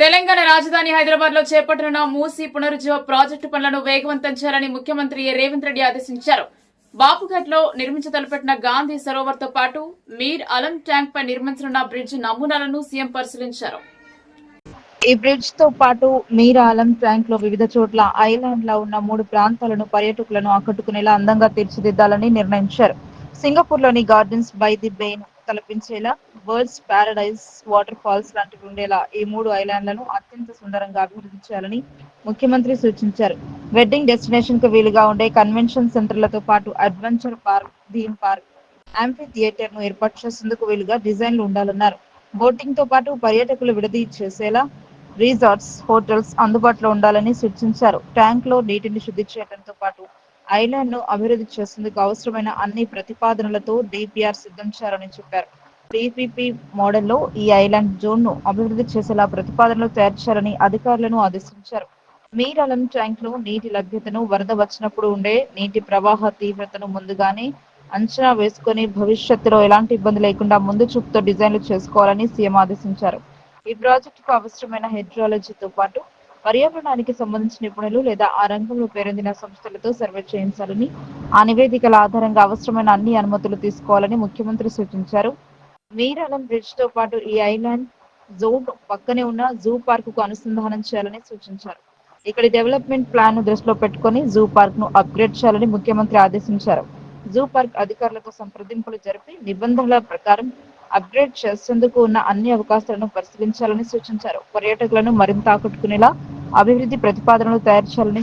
తెలంగాణ రాజధాని హైదరాబాద్లో చేపట్టనున్న మూసి పునరుజ్జీవ ప్రాజెక్టు పనులను వేగవంతం చేయాలని ముఖ్యమంత్రి రేవంత్ రెడ్డి ఆదేశించారు. బాపుఘట్లో నిర్మించ తలపెట్టిన గాంధీ సరోవర్తో పాటు మీర్ అలం ట్యాంక్ పై నిర్మించనున్న బ్రిడ్జ్ నమూనాలను సీఎం పరిశీలించారు. ఈ బ్రిడ్జ్తో పాటు మీర్ ఆలం ట్యాంక్లో వివిధ చోట్ల ఐలాండ్లో ఉన్న మూడు ప్రాంతాలను పర్యాటకులను ఆకట్టుకునేలా అందంగా తీర్చిదిద్దాలని నిర్ణయించారు. సింగపూర్లోని గార్డెన్స్ బై ది బెయిన్ తలపించేలా బర్డ్స్ పారడైజ్ వాటర్ ఫాల్స్ లాంటివి ఉండేలా ఈ మూడు ఐలాండ్లను అత్యంత సుందరంగా అభివృద్ధి చేయాలని ముఖ్యమంత్రి సూచించారు. వెడ్డింగ్ డెస్టినేషన్కు వీలుగా ఉండే కన్వెన్షన్ సెంటర్లతో పాటు అడ్వెంచర్ పార్క్ థీమ్ పార్క్ యాంఫీ థియేటర్ను ఏర్పాటు చేసేందుకు వీలుగా డిజైన్లు ఉండాలన్నారు. బోటింగ్తో పాటు పర్యాటకులు విడదీ చేసేలా రిసార్ట్స్ హోటల్స్ అందుబాటులో ఉండాలని సూచించారు. ట్యాంక్లో నీటిని శుద్ధి చేయడంతో పాటు ఐలాండ్ను అభివృద్ధి చేసేందుకు అవసరమైన అన్ని ప్రతిపాదనలతో డిపిఆర్ సిద్ధం చేయాలని చెప్పారు. మోడల్ మోడల్లో ఈ ఐలాండ్ జోన్ను అభివృద్ధి చేసేలా ప్రతిపాదనలు తయారు చేయాలని అధికారులను ఆదేశించారు. మీరలం ట్యాంక్లో నీటి లభ్యతను వరద వచ్చినప్పుడు ఉండే నీటి ప్రవాహ తీవ్రతను ముందుగానే అంచనా వేసుకొని భవిష్యత్తులో ఎలాంటి ఇబ్బంది లేకుండా ముందు చూపుతో డిజైన్లు చేసుకోవాలని సీఎం ఆదేశించారు. ఈ ప్రాజెక్టుకు అవసరమైన హైడ్రాలజీతో పాటు పర్యావరణానికి సంబంధించిన నిపుణులు లేదా ఆ రంగంలో పేరొందిన సంస్థలతో సర్వే చేయించాలని ఆ నివేదికల ఆధారంగా అవసరమైన అన్ని అనుమతులు తీసుకోవాలని ముఖ్యమంత్రి సూచించారు. మీరాలం బ్రిడ్జ్తో పాటు ఈ ఐలాండ్ జోన్ పక్కనే ఉన్న జూ పార్క్కు అనుసంధానం చేయాలని సూచించారు. ఇక్కడి డెవలప్మెంట్ ప్లాన్ను దృష్టిలో పెట్టుకుని జూ పార్క్ను అప్గ్రేడ్ చేయాలని ముఖ్యమంత్రి ఆదేశించారు. జూ పార్క్ అధికారులతో సంప్రదింపులు జరిపి నిబంధనల ప్రకారం అప్గ్రేడ్ చేసేందుకు ఉన్న అన్ని అవకాశాలను పరిశీలించాలని సూచించారు. పర్యాటకులను మరింత ఆకట్టుకునేలా అభివృద్ధి ప్రతిపాదనలు తయారు చేయాలని